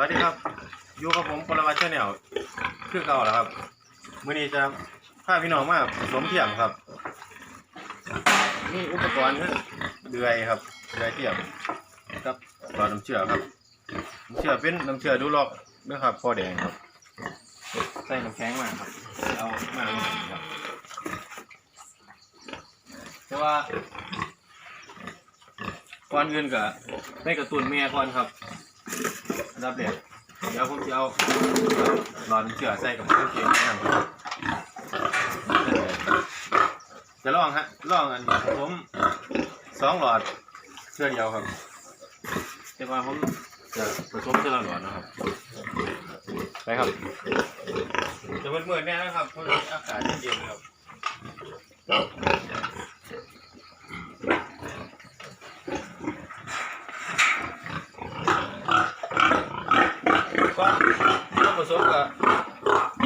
วัสดีครับอยู่กับผมปรวัตชาแนลคือเก่าแล้วครับมื้อนี้จะพาพี่น้องมาผสมเทียมครับนี่อุปกรณ์คือเดือยครับเดือยเทียมกับหลอดน้ำเชื่อครับน้ำเชื่อเป็นน้ำเชื่อดูลอกนะครับพอแดงครับ ใส่น้ำแข็งมาครับเอามาครับแต่ว่าก่อนอื่นก็ได้กระตุนเมียก่อนครับ อันดับแรกเดี๋ยวผมจะเอาหลอดเชือใส่กับเครื่องเคียงนะครับจะลองฮะลองอันนี้ผมสองหลอดเชือเดียวครับแต่ว่าผมจะผสมเชือละหลอดนะครับไปครับจะเป็นเมื่อแน่นะครับเพราะอากาศเย็นๆครับ ก่อนต้องผสมกับ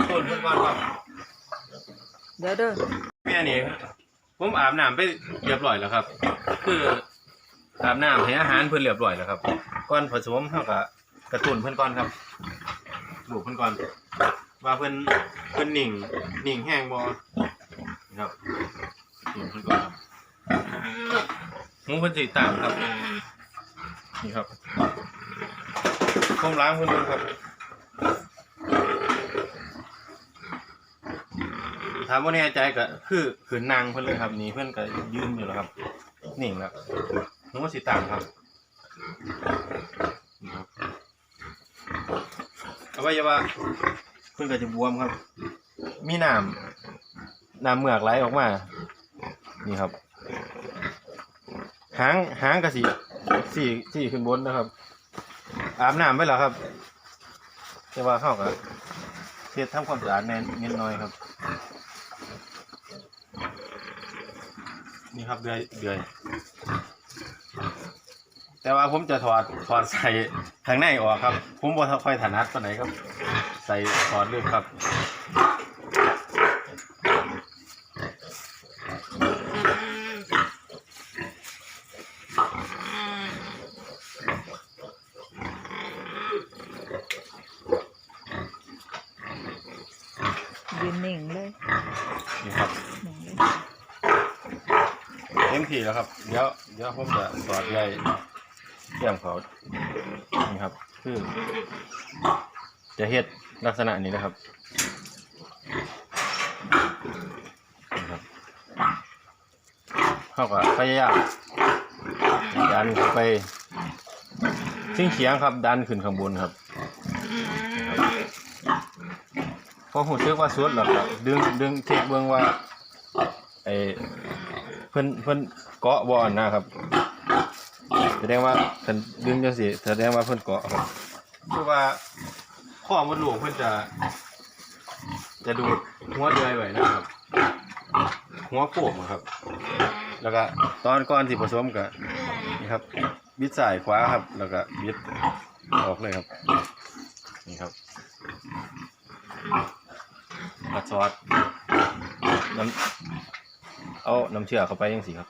ต้นเพื่อนก่อนครับ เดี๋ยวเด้อแม่นี่ผมอาบน้ำไปเรียบร้อยแล้วครับ คืออาบน้ำให้อาหารเพื่อนเรียบร้อยแล้วครับก่อนผสมเท่ากับกระตุ้นเพื่อนก่อนครับบุกเพื่อนก่อนว่าเพื่อนเพื่อนหนิงหนิงแห้งบอครับกระตุ้นเพื่อนก่อนครับหูเพื่อนสีต่างครับนี่ครับผมล้างเพื่อนดูครับ ถามว่าแน่ใจก็คือขืนนางเพื่อนเลยครับนี่เพื่อนก็ยืนอยู่แล้วครับนิ่งแล้วนึกว่าสีต่างครับนี่ครับอวัยวะเพื่อนก็จะบวมครับ มีน้ำน้ำเหมือกไหลออกมา นี่ครับ หางหางกระสีสีสีขึ้นบนนะครับ อาบน้ำไปแล้วครับแต่ว่าเข้ากับเช็ดทำความสะอาดแน่นิดหน้อยครับ นี่ครับเดือยเดือย แต่ว่าผมจะถอดถอดใส่ข้างในออกครับ ผมบ่ค่อยถนัดปานไหนครับ ใส่ถอดเลยครับยืนนิ่งเลย นี่ครับนิ่งเลยเต็ม ที่แล้วครับ เดี๋ยวเดี๋ยวผมจะถอดใยเทียมเขานี่ครับ คือ จะเฮ็ดลักษณะนี้นะครับนครับเขาก็พยายามดันไปชิงเฉียงครับดันขึ้นข้างบนครับพอหูซึกว่าสุดแล้วก็ดึงดึงเช็คเบิ่งว่าไอ เพิ่นเพิ่นเกาะบอนนะครับแสดงว่าเพิ่นดึงจังซี่แสดงว่าเพิ่นเกาะครับคือว่าข้อมดลูกเพิ่นจะ จะดูดหัวเดือยไว้นะครับ หัวโป่งอะครับ แล้วก็ตอนก่อนที่ผสมก็นี่ครับบิดซ้ายขวาครับ แล้วก็บิดออกเลยครับ นี่ครับกระซอดน้ำ เอาน้ำเชื่อเข้าไปยังสิครับ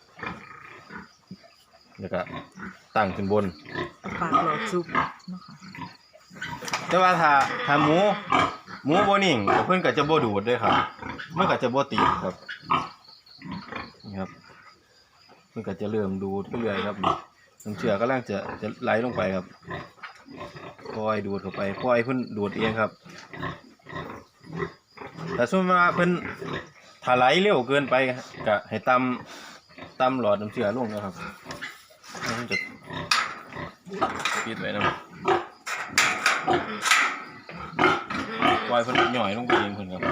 แล้วก็ตั้งขึ้นบน ปากหลอดซุปเนาะค่ะแต่ว่าถ้าถ้าหมูหมูโบนิ่งเพื่อนก็จะโบดูดด้วยครับมันก็จะโบตีดครับนี่ครับเพื่อนก็จะเริ่มดูดเรื่อยๆครับนี่น้ำเชื่อกำลังจะจะไหลลงไปครับปล่อยดูดเข้าไปปล่อยเพื่อนดูดเองครับ แต่ส่วนมากเพิ่น ถ้าไหลเร็วเกินไปก็ให้ตำตำหลอดน้ำเชื่อลงนะครับมันจะปิดไว้นะปล่อยเพิ่นหน่อยลงไปเองเพิ่นครับ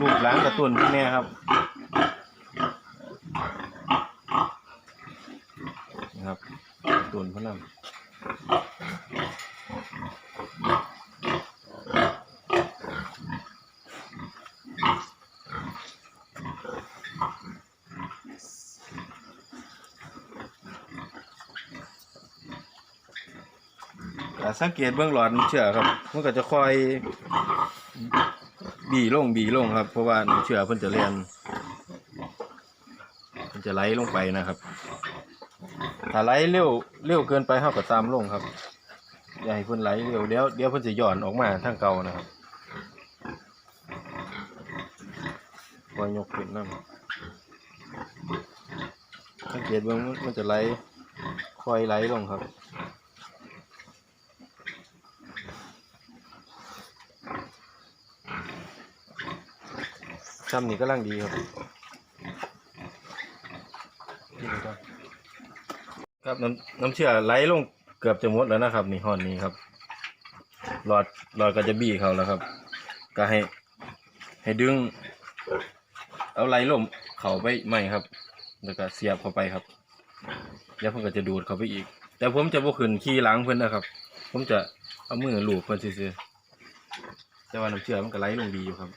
ลูกหลานกระตุ้นเพิ่นแน่ครับนี่ครับกระตุ้นเพิ่นนำ สังเกตเบื้องหลอดน้ำเชื่อครับ มันก็จะคอยบีลงบีลงครับ เพราะว่าน้ำเชื่อเพิ่นจะเรียนมันจะไหลลงไปนะครับ ถ้าไหลเร็วเร็วเกินไปเท่ากับตามลงครับ อย่าให้เพิ่นไหลเร็วเดี๋ยวเดี๋ยวเพิ่นสิย้อนออกมาทางเก่านะครับคอยยกขึ้นนํสังเกตเบิ่งมันมันจะไหลคอยไหลลงครับ ซ้ำนี่ก็ลังดีครับครับน้ำน้ำเชื่อไหลลงเกือบจะหมดแล้วนะครับ นี่ห่อนนี้ครับหลอดหลอดก็จะบี้เขาแล้วครับ ก็ให้ ให้ดึง เอาไหลลมเขาไปไม่ครับ แล้วก็เสียบเข้าไปครับแล้วเพิ่นก็จะดูดเข้าไปอีก แต่ผมจะบ่ขึ้นขี้ล้างเพิ่นนะครับ ผมจะเอามือลูบเพิ่นซื่อๆแต่ว่าน้ำเชื่อมันก็ไหลลงดีอยู่ครับ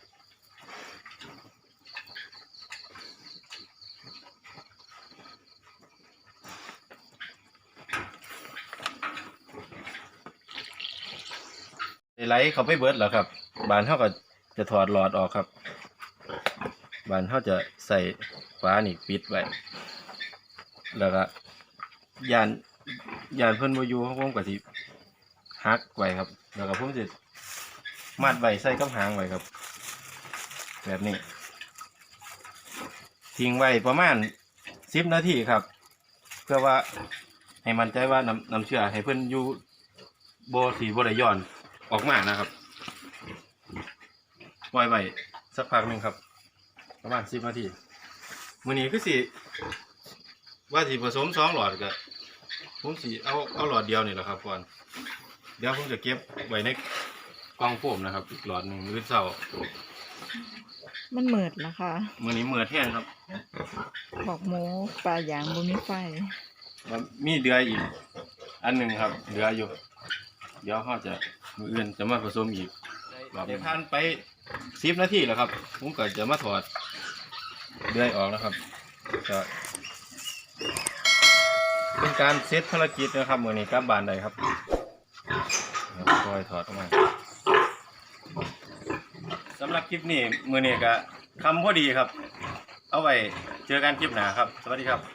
ไหลเขาไปเบิดแล้วครับ บานเท่ากับจะถอดหลอดออกครับ บานเท่าจะใส่ฟ้านี่ปิดไว้ แล้วก็ยานยานเพิ่นบ่อยู่ผมก็สิฮักไว้ครับ แล้วก็ผมสิมัดไว้ใส่กับหางไว้ครับ แบบนี้ ทิ้งไว้ประมาณสิบนาทีครับ เพื่อว่าให้มันใจว่าน้ำน้ำเชื่อให้เพิ่อนอยู่บ่สีบ่ได้ย้อน ออกมานะครับปล่อยไว้สักพักหนึ่งครับ ประมาณสิบนาทีมื้อนี้คือสิว่าสิผสมสองหลอดก็ผมสิเอาเอาหลอดเดียวนี่แหละครับก่อนเดี๋ยวผมจะเก็บไว้ในกล่องโฟมนะครับ อีกหลอดหนึ่งมื้อเช้ามันเหมิดละค่ะมื้อนี้มื้อแห้งครับบอกหมูปลาอย่างบ่มีไฟแล้วมีเดือยอีก อันหนึ่งครับเหลืออยู่ เดี๋ยวเขาจะ มืออื่นจะมาผสมอีกเดี๋ยวผ่านไปสิบนาทีแล้วครับ ผมก็จะมาถอดเดือยออกนะครับก็เป็นการเซตภารกิจนะครับมือนี้กลับบานใดครับครับคอยถอดออกมาสำหรับคลิปนี้มือนี้ก็คำพอดีครับ เอาไว้เจอกันคลิปหน้าครับ สวัสดีครับ